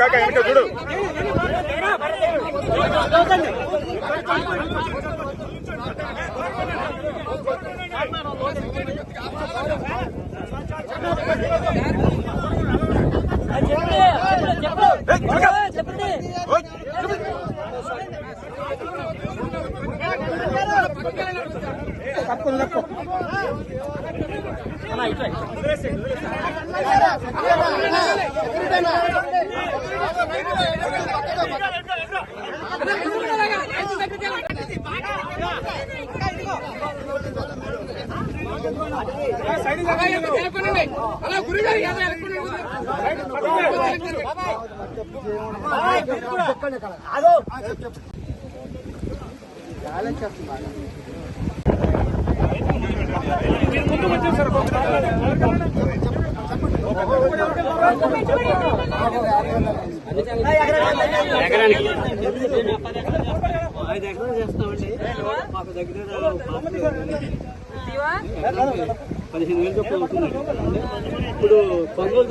కాక వెనక చూడు. తక్కువ ఇట్లా అలా గురుగారు ఎలా ఐదు ఎకరాలు చేస్తామండి మాకు దగ్గర పదిహేను వేలు చొప్పున అవుతుంది ఇప్పుడు కొనుగోలు